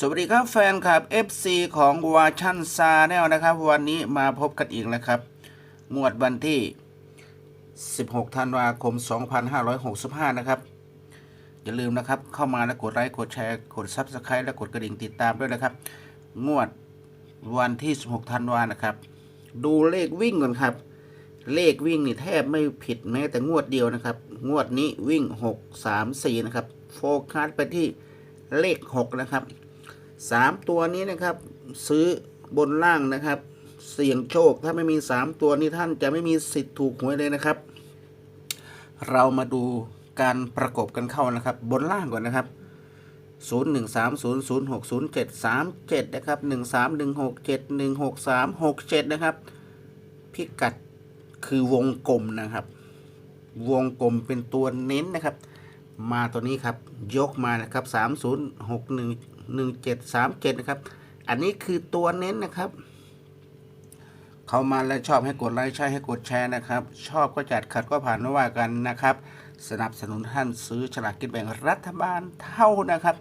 สวัสดีครับแฟนคลับ FC ของวาชันซาแนลนะครับ วันนี้มาพบกันอีกแล้วครับ งวดวันที่ 16 ธันวาคม 2565 นะครับ อย่าลืมนะครับ เข้ามาแล้วกดไลค์กดแชร์กด Subscribe และกดกระดิ่งติดตามด้วยนะครับ งวดวันที่ 16 ธันวานะครับ ดูเลขวิ่งก่อนครับ เลขวิ่งนี่แทบไม่ผิดแม้แต่งวดเดียวนะครับ งวดนี้วิ่ง 6 3 4 นะครับ โฟกัสไปที่เลข 6 นะครับ สามตัวนี้นะครับ ซื้อบนล่างนะครับ เสี่ยงโชคถ้าไม่มีสามตัวนี้ท่านจะไม่มีสิทธิ์ถูกหวยเลยนะครับ เรามาดูการประกบกันเข้านะครับ บนล่างก่อนนะครับ0 1 3 0 0 6 0 7 3 7นะครับ1 3 1 6 7 1 6 3 6 7นะครับ พิกัดคือวงกลมนะครับ วงกลมเป็นตัวเน้นนะครับ มาตัวนี้ครับ ยกมานะครับ 3 1737 นะครับ อันนี้คือตัวเน้นนะครับ เข้ามาแล้วชอบให้กดไลค์ใช่ให้กดแชร์นะครับ ชอบก็จัดขัดก็ผ่านไม่ว่ากันนะครับ สนับสนุนท่านซื้อฉลากกินแบ่งรัฐบาลเท่านะครับ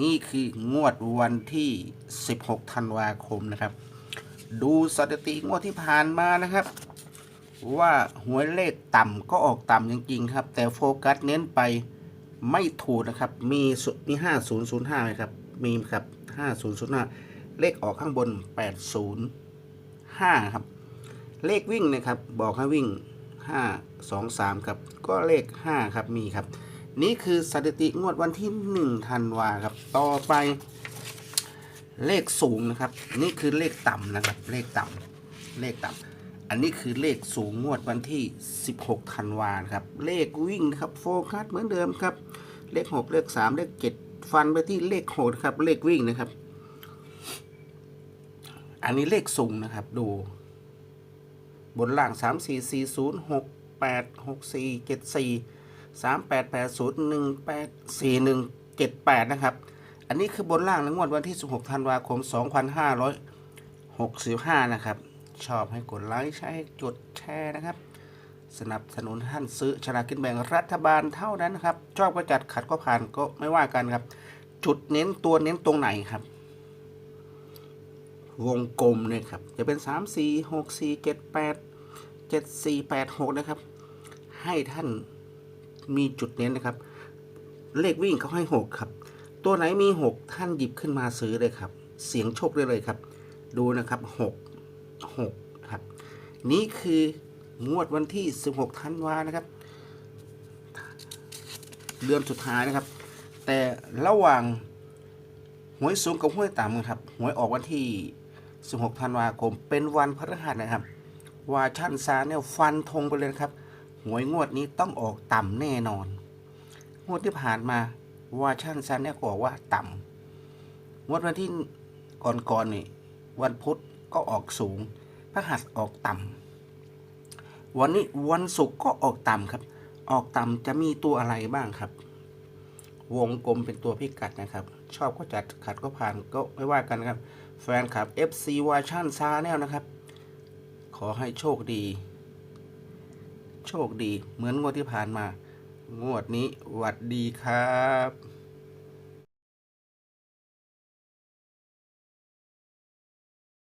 นี่คืองวดวันที่ 16 ธันวาคมนะครับ ดูสถิติงวดที่ผ่านมานะครับว่าหวยเลขต่ำก็ออกต่ำจริงๆครับ แต่โฟกัสเน้นไปไม่ถูกนะครับ มีสุมี5005ไหมครับ มีครับ5005เลขออกข้างบน805ครับ เลขวิ่งนะครับ บอกให้วิ่ง5 2 3ครับ ก็เลข5ครับมีครับ นี่คือสถิติงวดวันที่1ธันวาครับ ต่อไป เลขสูงนะครับ นี่คือเลขต่ำนะครับ เลขต่ำเลขต่ำอันนี้คือเลขสูงงวดวันที่ 16ธันวาครับ เลขวิ่งนะครับโฟกัสเหมือนเดิมครับ เลข 6 เลข 3 เลข 7 ฟันไปที่เลข6ครับ เลขวิ่งนะครับ อันนี้เลขสูงนะครับ ดู บนล่าง 3 4 4 0 6 8 6 4 7 4 3 8 8 0 1 8 4 1 7 8 นะครับ อันนี้คือบนล่างในงวดวันที่ 16 ธันวาคม 2565 นะครับ ชอบให้กดไลค์ใช้ให้กดแชร์นะครับสนับสนุนท่านซื้อฉลากกินแบ่งรัฐบาลเท่านั้นนะครับ ชอบก็จัดขัดก็ผ่านก็ไม่ว่ากันครับ จุดเน้นตัวเน้นตรงไหนครับ วงกลมเนี่ยครับ จะเป็น 3 4 6 4 7 8 7 4 8 6 นะครับ ให้ท่านมีจุดเน้นนะครับ เลขวิ่งเขาให้ 6 ครับ ตัวไหนมี 6 ท่านหยิบขึ้นมาซื้อเลยครับ เสียงโชคได้เลยครับ ดูนะครับ 6 6 ครับ นี่คืองวดวันที่ 16 ธันวานะครับ เดือนสุดท้ายนะครับ แต่ระหว่างหวยสูงกับหวยต่ำนะครับหวยออกวันที่ 16 ธันวาคม เป็นวันพฤหัสนะครับวาชันซาเนี่ยฟันธงไปเลยนะครับหวยงวดนี้ต้องออกต่ำแน่นอน งวดที่ผ่านมาวาชันซาเนี่ยบอกว่าต่ำงวดวันที่ก่อนๆนี่วันพุธก็ออกสูงพฤหัสออกต่ำวันนี้วันศุกร์ก็ออกต่ำครับ ออกต่ำจะมีตัวอะไรบ้างครับ วงกลมเป็นตัวพิกัดนะครับ ชอบก็จัดขัดก็ผ่านก็ไม่ว่ากันครับ แฟนคลับ FC วาชันซาแนลนะครับ ขอให้โชคดี โชคดีเหมือนงวดที่ผ่านมา งวดนี้หวัดดีครับ